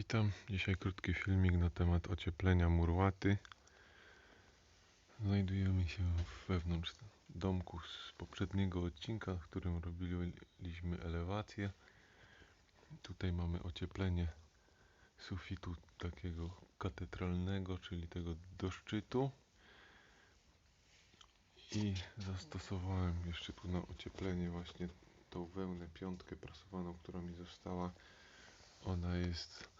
Witam. Dzisiaj krótki filmik na temat ocieplenia murłaty. Znajdujemy się wewnątrz domku z poprzedniego odcinka, w którym robiliśmy elewację. Tutaj mamy ocieplenie sufitu takiego katedralnego, czyli tego do szczytu. I zastosowałem jeszcze tu na ocieplenie właśnie tą wełnę piątkę prasowaną, która mi została. Ona jest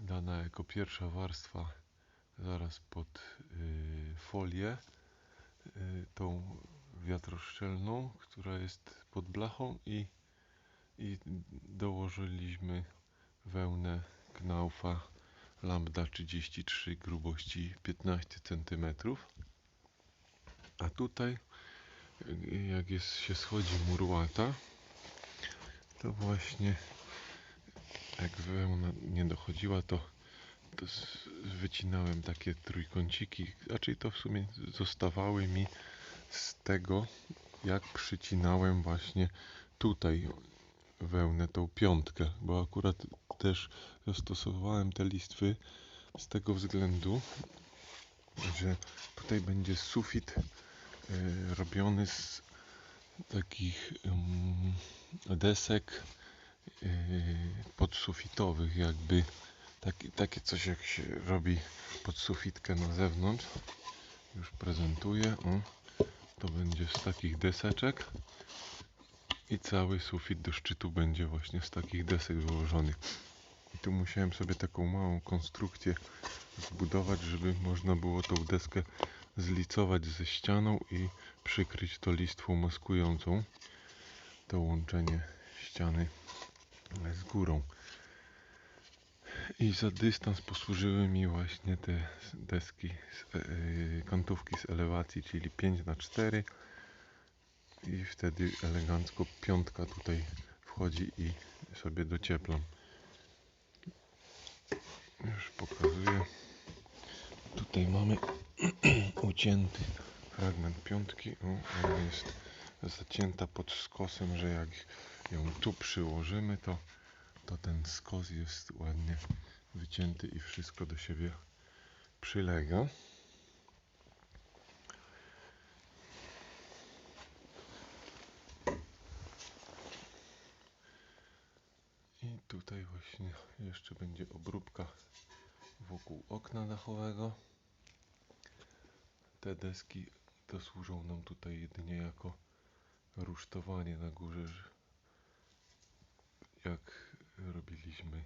dana jako pierwsza warstwa zaraz pod y, folię y, tą wiatroszczelną, która jest pod blachą i, i dołożyliśmy wełnę Knaufa lambda 33 grubości 15 cm a tutaj y, jak jest, się schodzi murłata to właśnie jak wełna nie dochodziła, to, to wycinałem takie trójkąciki, raczej to w sumie zostawały mi z tego, jak przycinałem właśnie tutaj wełnę, tą piątkę, bo akurat też zastosowałem te listwy z tego względu, że tutaj będzie sufit y, robiony z takich y, desek podsufitowych jakby taki, takie coś jak się robi podsufitkę na zewnątrz. Już prezentuję. O, to będzie z takich deseczek. I cały sufit do szczytu będzie właśnie z takich desek wyłożonych i tu musiałem sobie taką małą konstrukcję zbudować żeby można było tą deskę zlicować ze ścianą i przykryć to listwą maskującą to łączenie ściany z górą. I za dystans posłużyły mi właśnie te deski, z, yy, kątówki z elewacji, czyli 5 na 4 i wtedy elegancko piątka tutaj wchodzi i sobie docieplam. Już pokazuję. Tutaj mamy ucięty fragment piątki. O, jest zacięta pod skosem, że jak ją tu przyłożymy, to, to ten skos jest ładnie wycięty i wszystko do siebie przylega. I tutaj właśnie jeszcze będzie obróbka wokół okna dachowego. Te deski to służą nam tutaj jedynie jako rusztowanie na górze, jak robiliśmy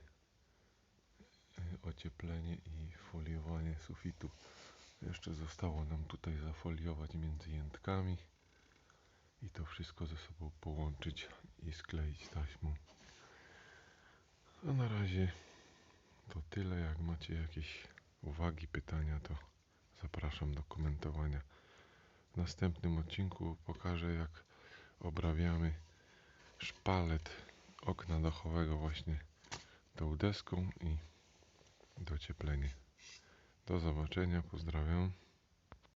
e, ocieplenie i foliowanie sufitu. Jeszcze zostało nam tutaj zafoliować między jętkami i to wszystko ze sobą połączyć i skleić taśmą. A na razie to tyle. Jak macie jakieś uwagi, pytania, to zapraszam do komentowania. W następnym odcinku pokażę jak obrabiamy szpalet okna dachowego właśnie tą deską i docieplenie. Do zobaczenia, pozdrawiam.